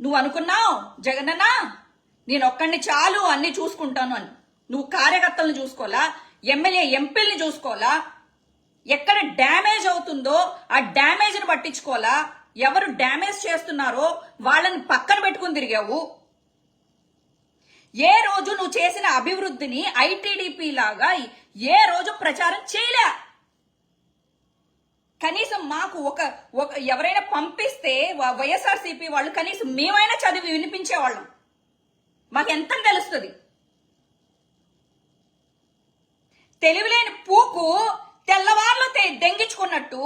నువ్వు అనుకున్నావు జగనన్న? నేను ఒక్కడిని చాలు అన్ని చూసుకుంటాను అని. నువ్వు కార్యకర్తలను చూసుకోవాలా? ఎమ్మెల్యే ఎంపీల్ని చూసుకోవాలా? ఎక్కడ డ్యామేజ్ అవుతుందో ఆ డ్యామేజ్ని పట్టించుకోవాలా? ఎవరు డ్యామేజ్ చేస్తున్నారో వాళ్ళని పక్కన పెట్టుకుని తిరిగావు. ఏ రోజు నువ్వు చేసిన అభివృద్ధిని ఐటీడీపీ లాగా ఏ రోజు ప్రచారం చేయలే. కనీసం మాకు ఒక ఒక ఎవరైనా పంపిస్తే వైఎస్ఆర్సీపీ వాళ్ళు కనీసం మేమైనా చదివి వినిపించేవాళ్ళం. మాకు ఎంత తెలుస్తుంది? తెలివిలేని పూకు తెల్లవార్లు దెంగించుకున్నట్టు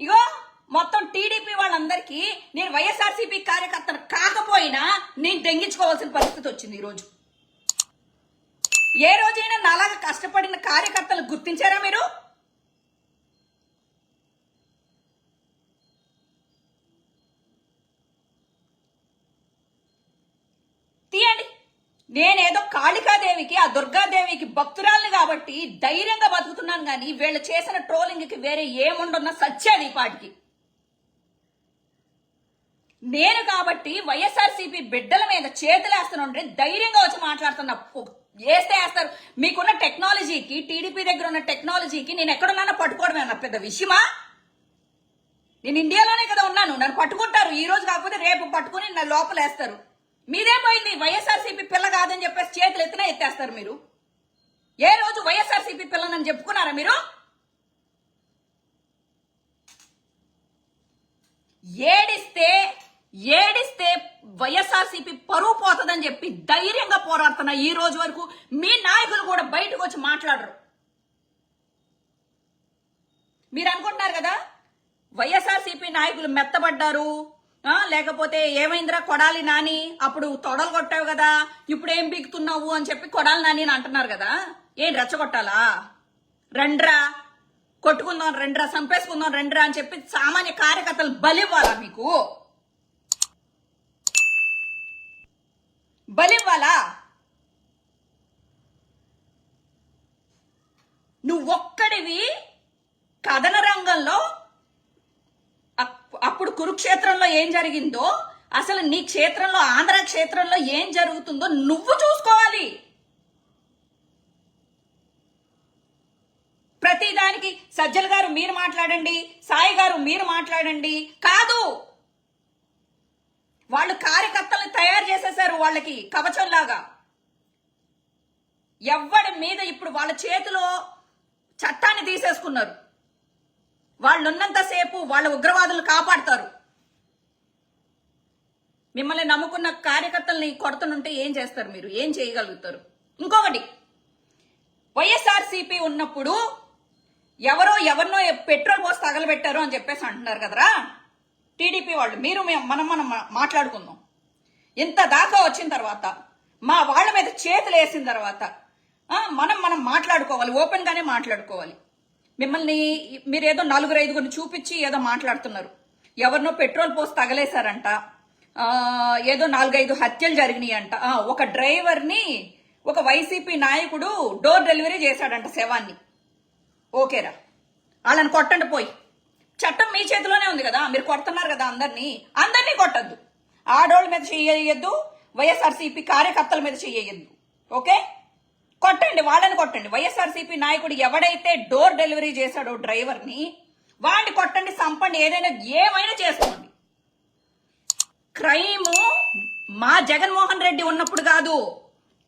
ఇగో మొత్తం టీడీపీ వాళ్ళందరికీ నేను వైఎస్ఆర్సీపీ కార్యకర్తను కాకపోయినా నేను దెంగించుకోవాల్సిన పరిస్థితి వచ్చింది ఈరోజు ఏ రోజైనా నాలాగా కష్టపడిన కార్యకర్తలు గుర్తించారా మీరు తీయండి నేనేదో కాళికాదేవికి ఆ దుర్గాదేవికి భక్తురాల్ని కాబట్టి ధైర్యంగా బతుకుతున్నాను కానీ వీళ్ళు చేసిన ట్రోలింగ్కి వేరే ఏముండున్న సత్యాది ఈ పాటికి. నేను కాబట్టి వైఎస్ఆర్సీపీ బిడ్డల మీద చేతులేస్తానంటే ధైర్యంగా వచ్చి మాట్లాడుతున్నా. వేస్తే వేస్తారు. మీకున్న టెక్నాలజీకి టీడీపీ దగ్గర ఉన్న టెక్నాలజీకి నేను ఎక్కడున్నానో పట్టుకోవడమే నా పెద్ద విషయమా? నేను ఇండియాలోనే కదా ఉన్నాను. నన్ను పట్టుకుంటారు. ఈ రోజు కాకపోతే రేపు పట్టుకుని నా లోపలేస్తారు. మీదేం పోయింది వైఎస్ఆర్సీపీ పిల్ల కాదని చెప్పేసి చేతులు ఎత్తినా ఎత్తేస్తారు మీరు? ఏ రోజు వైఎస్ఆర్సీపీ పిల్లనని చెప్పుకున్నారా మీరు? ఏడిస్తే ఏడిస్తే వైఎస్ఆర్సీపీ పరువు పోతుందని చెప్పి ధైర్యంగా పోరాడుతున్న ఈ రోజు వరకు మీ నాయకులు కూడా బయటకు వచ్చి మాట్లాడరు. మీరు అనుకుంటున్నారు కదా? వైఎస్ఆర్సీపీ నాయకులు మెత్తబడ్డారు. లేకపోతే ఏమైందిరా కొడాలి నాని? అప్పుడు తొడలు కొట్టావు కదా ఇప్పుడు ఏం పీకుతున్నావు అని చెప్పి కొడాలి నాని అని అంటున్నారు కదా. ఏం రెచ్చగొట్టాలా? రండ్రా కొట్టుకుందాం రండ్రా చంపేసుకుందాం రండ్రా అని చెప్పి సామాన్య కార్యకర్తలు బలివ్వాలా మీకు? బలివ్వాలా? నువ్వొక్కడివి కథన రంగంలో అప్పుడు కురుక్షేత్రంలో ఏం జరిగిందో అసలు నీ క్షేత్రంలో ఆంధ్ర క్షేత్రంలో ఏం జరుగుతుందో నువ్వు చూసుకోవాలి. ప్రతిదానికి సజ్జల్ గారు మీరు మాట్లాడండి సాయి గారు మీరు మాట్లాడండి కాదు. వాళ్ళు కార్యకర్తలను తయారు చేసేశారు వాళ్ళకి కవచంలాగా. ఎవ్వడి మీద ఇప్పుడు వాళ్ళ చేతిలో చట్టాన్ని తీసేసుకున్నారు? వాళ్ళు ఉన్నంతసేపు వాళ్ళ ఉగ్రవాదులు కాపాడతారు. మిమ్మల్ని నమ్ముకున్న కార్యకర్తల్ని కొడుతుంటే ఏం చేస్తారు మీరు? ఏం చేయగలుగుతారు? ఇంకొకటి వైఎస్ఆర్సీపీ ఉన్నప్పుడు ఎవరో ఎవరినో పెట్రోల్ పోసి తగలబెట్టారు అని చెప్పేసి అంటున్నారు కదరా? టీడీపీ వాళ్ళు మీరు మేము- మనం మనం మాట్లాడుకుందాం. ఇంత దాకా వచ్చిన తర్వాత మా వాళ్ళ మీద చేతులు వేసిన తర్వాత మనం మనం మాట్లాడుకోవాలి ఓపెన్గానే మాట్లాడుకోవాలి. మిమ్మల్ని మీరు ఏదో నలుగురు ఐదుగురిని చూపించి ఏదో మాట్లాడుతున్నారు. ఎవరినో పెట్రోల్ పోసి తగలేశారంట. ఏదో నాలుగైదు హత్యలు జరిగినాయి అంట ఒక డ్రైవర్ని ఒక వైసీపీ నాయకుడు డోర్ డెలివరీ చేశాడంట శవాన్ని. ఓకేరా. వాళ్ళని కొట్టండి పోయి. చట్టం మీ చేతిలోనే ఉంది కదా. మీరు కొడుతున్నారు కదా అందరినీ. అందరినీ కొట్టద్దు. ఆడోళ్ళ మీద చెయ్యొద్దు. వైఎస్ఆర్సీపీ కార్యకర్తల మీద చెయ్యొద్దు. ఓకే? కొట్టండి వాళ్ళని కొట్టండి. వైఎస్ఆర్సీపీ నాయకుడు ఎవడైతే డోర్ డెలివరీ చేశాడో డ్రైవర్ని వాడిని కొట్టండి సంపండి ఏదైనా ఏమైనా చేసుకోండి. క్రైమ్ మా జగన్మోహన్ రెడ్డి ఉన్నప్పుడు కాదు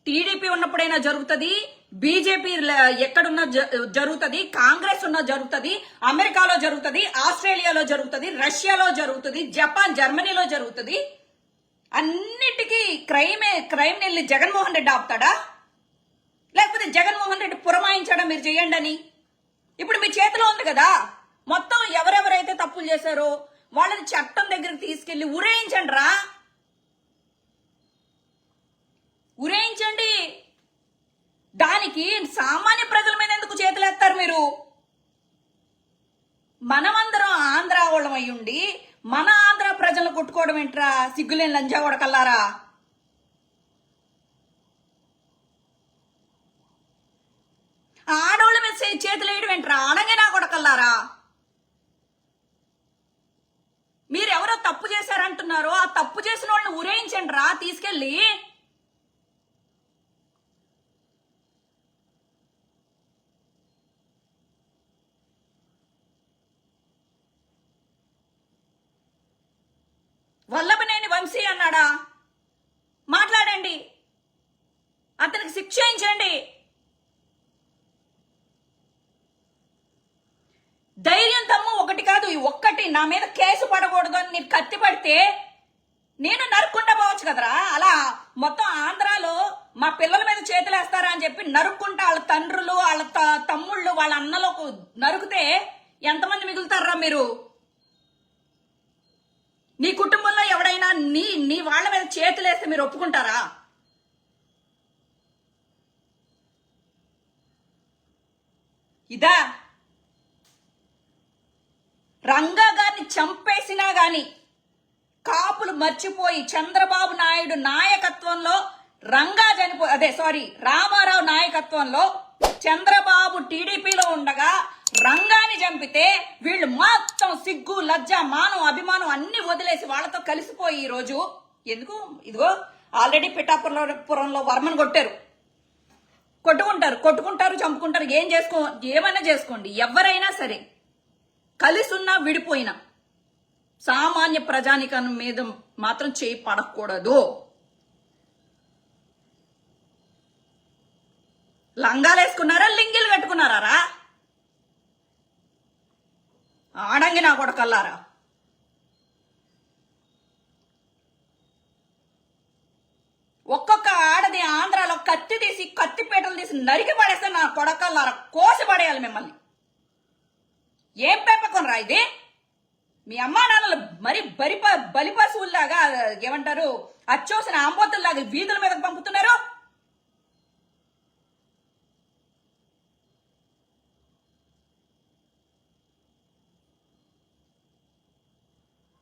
టీడీపీ ఉన్నప్పుడైనా జరుగుతుంది బీజేపీ ఎక్కడున్నా జ- జరుగుతుంది కాంగ్రెస్ ఉన్న జరుగుతుంది అమెరికాలో జరుగుతుంది ఆస్ట్రేలియాలో జరుగుతుంది రష్యాలో జరుగుతుంది జపాన్ జర్మనీలో జరుగుతుంది. అన్నిటికీ క్రైమే క్రైమ్ వెళ్ళి జగన్మోహన్ రెడ్డి ఆపుతాడా? లేకపోతే జగన్మోహన్ రెడ్డి పురమాయించడం మీరు చేయండి అని? ఇప్పుడు మీ చేతిలో ఉంది కదా. మొత్తం ఎవరెవరైతే తప్పులు చేశారో వాళ్ళని చట్టం దగ్గరికి తీసుకెళ్ళి ఉరేయించండి రా. ఉరేయించండి. దానికి సామాన్య ప్రజల మీద ఎందుకు చేతులేస్తారు మీరు? మనమందరం ఆంధ్ర వాళ్ళం అయ్యుండి మన ఆంధ్ర ప్రజలను కొట్టుకోవడం ఏంట్రా? సిగ్గులేని లంజా కొడకల్లారా ఆడవాళ్ళ మీద చేతులు వేయడం ఏంట్రా? ఆడంగే నా కొడకల్లారా? మీరెవరో తప్పు చేశారంటున్నారో ఆ తప్పు చేసిన వాళ్ళని ఉరేయించండి రా తీసుకెళ్ళి. నా మీద కేసు పడకూడదు అని నీకు కత్తి పడితే నేను నరుక్కుంటా పోవచ్చు కదరా. అలా మొత్తం ఆంధ్రాలో మా పిల్లల మీద చేతులు వేస్తారా అని చెప్పి నరుక్కుంటా వాళ్ళ తండ్రులు వాళ్ళ తమ్ముళ్ళు వాళ్ళ అన్నలకు నరుకుతే ఎంతమంది మిగులుతారా మీరు? నీ కుటుంబంలో ఎవడైనా నీ నీ వాళ్ళ మీద చేతులేస్తే మీరు ఒప్పుకుంటారా? ఇదా. రంగా చంపేసినా గాని కాపులు మర్చిపోయి చంద్రబాబు నాయుడు నాయకత్వంలో రంగా చనిపో అదే సారీ రామారావు నాయకత్వంలో చంద్రబాబు టీడీపీలో ఉండగా రంగాని చంపితే వీళ్ళు మొత్తం సిగ్గు లజ్జ మానం అభిమానం అన్ని వదిలేసి వాళ్ళతో కలిసిపోయి ఈ రోజు ఎందుకు? ఇదిగో ఆల్రెడీ పిఠాపురంలో వర్మను కొట్టారు. కొట్టుకుంటారు కొట్టుకుంటారు చంపుకుంటారు. ఏం చేసుకో ఏమైనా చేసుకోండి. ఎవరైనా సరే కలిసి ఉన్నా విడిపోయినా. సామాన్య ప్రజానికం మీద మాత్రం చేయి పడకూడదు. లంగాలు వేసుకున్నారా లింగిలు కట్టుకున్నారా ఆడంగి నా కొడకల్లారా? ఒక్కొక్క ఆడది ఆంధ్రాలో కత్తి తీసి కత్తి పీటలు తీసి నరికి పడేస్తే నా కొడకల్లారా కోసి పడేయాలి మిమ్మల్ని. ఏం పెంపకం ఇది? మీ అమ్మా నాన్నలు మరి బరి బలి పశువుల్లాగా ఏమంటారు అచ్చోసిన ఆంబోతుల్లాగా వీధుల మీద పంపుతున్నారు?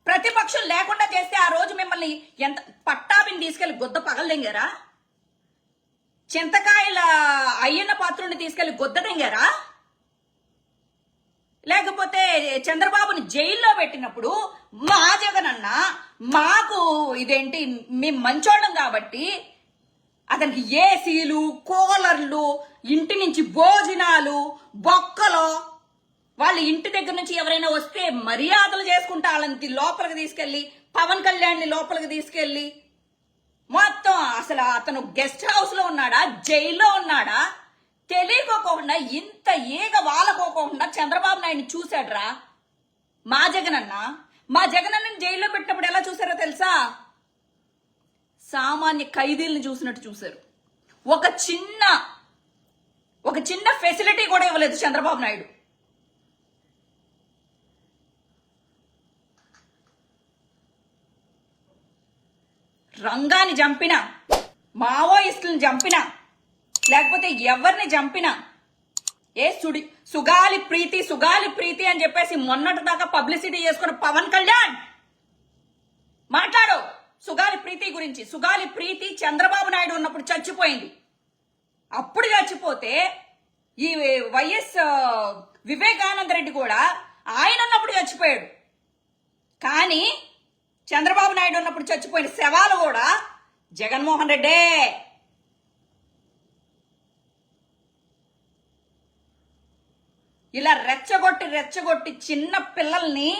ప్రతిపక్షం లేకుండా చేస్తే ఆ రోజు మిమ్మల్ని ఎంత పట్టాభిని తీసుకెళ్ళి గుద్ద పగలదెంగారా? చింతకాయల అయ్యన్న పాత్రుని తీసుకెళ్ళి గుద్దదెంగారా? లేకపోతే చంద్రబాబుని జైల్లో పెట్టినప్పుడు మా జగనన్న మాకు ఇదేంటి మేము మంచోళ్ళం కాబట్టి అతనికి ఏసీలు కూలర్లు ఇంటి నుంచి భోజనాలు బొక్కలు వాళ్ళ ఇంటి దగ్గర నుంచి ఎవరైనా వస్తే మర్యాదలు చేసుకుంటా వాళ్ళని లోపలికి తీసుకెళ్ళి పవన్ కళ్యాణ్ని లోపలికి తీసుకెళ్ళి మొత్తం అసలు అతను గెస్ట్ హౌస్లో ఉన్నాడా జైల్లో ఉన్నాడా? తెలియకోకుండా ఇంత ఈగ వాలకోకుండా చంద్రబాబు నాయుడు చూశాడ్రా? మా జగనన్న? మా జగనన్నని జైల్లో పెట్టినప్పుడు ఎలా చూసారో తెలుసా? సామాన్య ఖైదీలను చూసినట్టు చూశారు. ఒక చిన్న ఒక చిన్న ఫెసిలిటీ కూడా ఇవ్వలేదు చంద్రబాబు నాయుడు. రంగాన్ని చంపిన మావోయిస్టులను చంపిన లేకపోతే ఎవరిని చంపినా? ఏ సుడి సుగాలి ప్రీతి సుగాలి ప్రీతి అని చెప్పేసి మొన్నటి దాకా పబ్లిసిటీ చేసుకున్న పవన్ కళ్యాణ్! మాట్లాడు! సుగాలి ప్రీతి గురించి. సుగాలి ప్రీతి చంద్రబాబు నాయుడు ఉన్నప్పుడు చచ్చిపోయింది. అప్పుడు చచ్చిపోతే ఈ వైఎస్ వివేకానంద రెడ్డి కూడా ఆయన ఉన్నప్పుడు చచ్చిపోయాడు. కానీ చంద్రబాబు నాయుడు ఉన్నప్పుడు చచ్చిపోయిన శవాలు కూడా జగన్మోహన్ రెడ్డే! ఇలా రెచ్చగొట్టి రెచ్చగొట్టి చిన్న పిల్లల్ని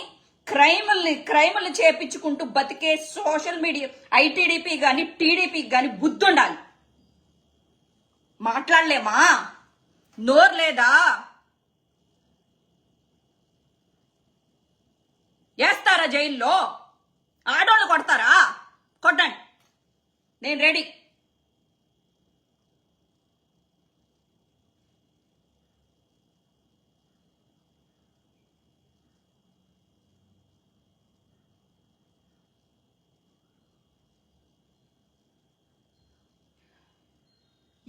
క్రైముల్ని క్రైములు చేపించుకుంటూ బతికే సోషల్ మీడియా ఐటీడీపీ కానీ టీడీపీ కానీ బుద్ధుండాలి. మాట్లాడలేమా? నోరు లేదా వేస్తారా జైల్లో? ఆడోళ్ళు కొడతారా? కొట్టండి. నేను రెడీ.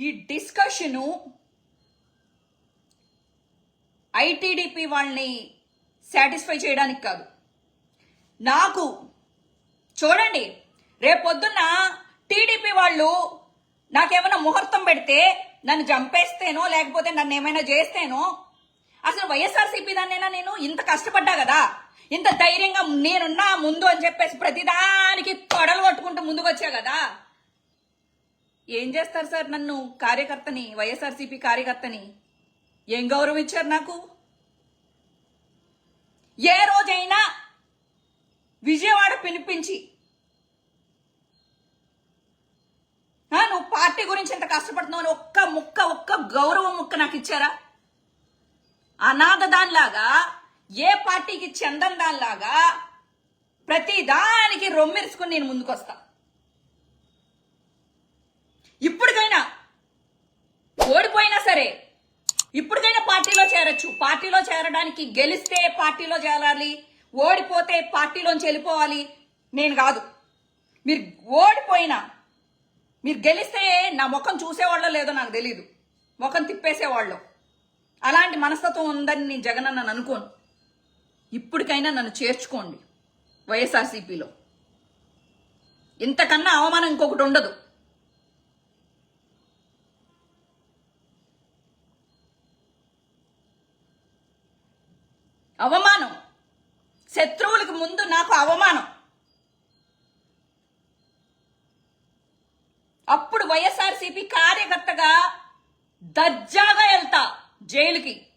ఈ డిస్కషను ఐటీడీపీ వాళ్ళని సాటిస్ఫై చేయడానికి కాదు. నాకు చూడండి రేపొద్దున్న టీడీపీ వాళ్ళు నాకేమైనా ముహూర్తం పెడితే నన్ను చంపేస్తేనో లేకపోతే నన్ను ఏమైనా చేస్తేనో అసలు వైఎస్ఆర్సీపీ దాన్నైనా నేను ఇంత కష్టపడ్డా కదా? ఇంత ధైర్యంగా నేనున్నా ముందు అని చెప్పేసి ప్రతిదానికి తొడలు కొట్టుకుంటూ ముందుకు వచ్చా కదా? ఏం చేస్తారు సార్ నన్ను కార్యకర్తని వైఎస్ఆర్సీపీ కార్యకర్తని? ఏం గౌరవం ఇచ్చారు నాకు? ఏ రోజైనా విజయవాడ పిలిపించి నువ్వు పార్టీ గురించి ఎంత కష్టపడుతున్నావు అని ఒక్క ముక్క ఒక్క గౌరవం ముక్క నాకు ఇచ్చారా? అనాథ దానిలాగా ఏ పార్టీకి చెందని దానిలాగా ప్రతి దానికి రొమ్మెరుచుకుని నేను ముందుకొస్తాను ఇప్పటికైనా ఓడిపోయినా సరే ఇప్పటికైనా పార్టీలో చేరచ్చు. పార్టీలో చేరడానికి గెలిస్తే పార్టీలో చేరాలి. ఓడిపోతే పార్టీలోంచి వెళ్ళిపోవాలి. నేను కాదు. మీరు ఓడిపోయినా మీరు గెలిస్తే నా ముఖం చూసేవాళ్ళో లేదో నాకు తెలీదు. ముఖం తిప్పేసేవాళ్ళు. అలాంటి మనస్తత్వం ఉందని నేను జగన్ నన్ను అనుకోను. ఇప్పటికైనా నన్ను చేర్చుకోండి. వైఎస్ఆర్సీపీలో. ఇంతకన్నా అవమానం ఇంకొకటి ఉండదు. అవమానం. శత్రువులకు ముందు నాకు అవమానం. అప్పుడు వైఎస్ఆర్సీపీ కార్యకర్తగా దర్జాగా వెళ్తా జైలుకి.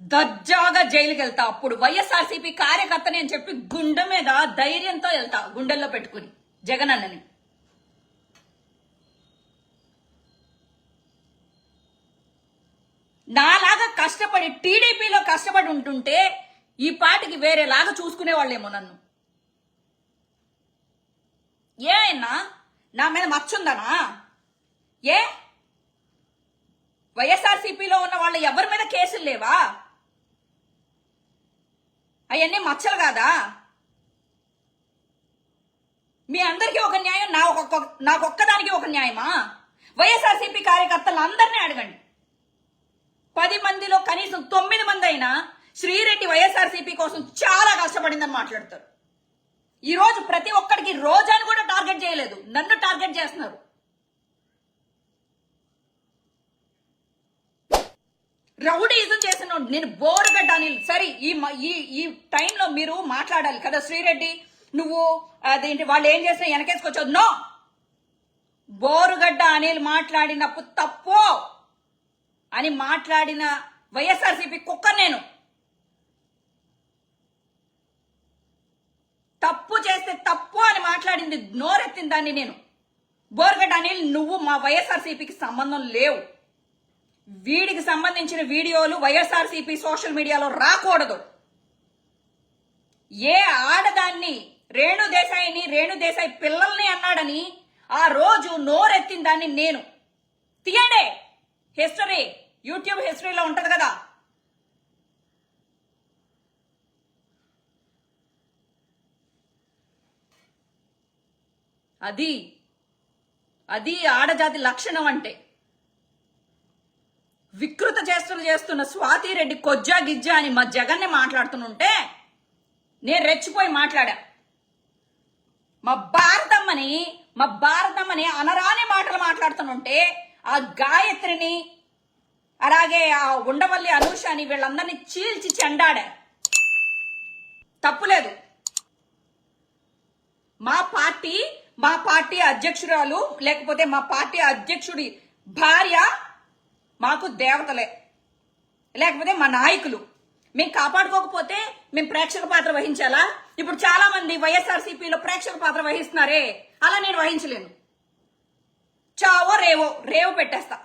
దర్జాగా జైలుకి వెళ్తా. అప్పుడు వైఎస్ఆర్సీపీ కార్యకర్తని అని చెప్పి గుండె మీద ధైర్యంతో వెళ్తా గుండెల్లో పెట్టుకుని జగన్ అన్నని. నాలా కష్టపడి టీడీపీలో కష్టపడి ఉంటుంటే ఈ పాటికి వేరేలాగా చూసుకునేవాళ్ళేమో నన్ను. ఏమైనా నా మీద మచ్చుందనా? ఏ? వైఎస్ఆర్సీపీలో ఉన్న వాళ్ళు ఎవరి మీద కేసులు లేవా? అవన్నీ మచ్చలు కాదా? మీ అందరికీ ఒక న్యాయం నా ఒక్కొక్క నాకొక్కదానికి ఒక న్యాయమా? వైఎస్ఆర్సీపీ కార్యకర్తలు అందరినీ అడగండి. పది మందిలో కనీసం తొమ్మిది మంది అయినా శ్రీరెడ్డి వైఎస్ఆర్సీపీ కోసం చాలా కష్టపడిందని మాట్లాడతారు. ఈ రోజు ప్రతి ఒక్కడికి రోజాని కూడా టార్గెట్ చేయలేదు. నన్ను టార్గెట్ చేస్తున్నారు. రౌడీజం చేసిన నేను బోరుగడ్డ అనిల్. సరే ఈ మ- ఈ ఈ టైంలో మీరు మాట్లాడాలి కదా శ్రీరెడ్డి. నువ్వు అదేంటి వాళ్ళు ఏం చేసినా వెనకేసుకొచ్చావు. నో! బోరుగడ్డ అనిల్ మాట్లాడినప్పుడు తప్పు. అని మాట్లాడిన వైఎస్ఆర్సీపీ కుక్క నేను. తప్పు చేస్తే తప్పు అని మాట్లాడింది నోరెత్తిన దాన్ని నేను. బోర్గట్ అనిల్ నువ్వు మా వైఎస్ఆర్సీపీకి సంబంధం లేవు. వీడికి సంబంధించిన వీడియోలు వైఎస్ఆర్సీపీ సోషల్ మీడియాలో రాకూడదు. ఏ ఆడదాన్ని రేణు దేశాయిని రేణు దేశాయి పిల్లల్ని అన్నాడని ఆ రోజు నోరెత్తిన దాన్ని నేను. తీయండి! హిస్టరీ యూట్యూబ్ హిస్టరీలో ఉంటుంది కదా. అది అది ఆడజాతి లక్షణం అంటే. వికృత చేస్తులు చేస్తున్న స్వాతి రెడ్డి కొజ్జా గిజ్జా అని మా జగన్ని మాట్లాడుతుంటే నేను రెచ్చిపోయి మాట్లాడా. మా భారతమ్మని మా భారతమ్మని అనరాని మాటలు మాట్లాడుతుంటే ఆ గాయత్రిని అలాగే ఆ ఉండవల్లి అనూషని వీళ్ళందరినీ చీల్చి చెండాడా. తప్పులేదు. మా పార్టీ మా పార్టీ అధ్యక్షురాలు లేకపోతే మా పార్టీ అధ్యక్షుడి భార్య మాకు దేవతలే. లేకపోతే మా నాయకులు. మేము కాపాడుకోకపోతే మేము ప్రేక్షక పాత్ర వహించాలా? ఇప్పుడు చాలా మంది వైఎస్ఆర్సీపీలో ప్రేక్షక పాత్ర వహిస్తున్నారే. అలా నేను వహించలేను. చావో రేవో రేవు పెట్టేస్తా.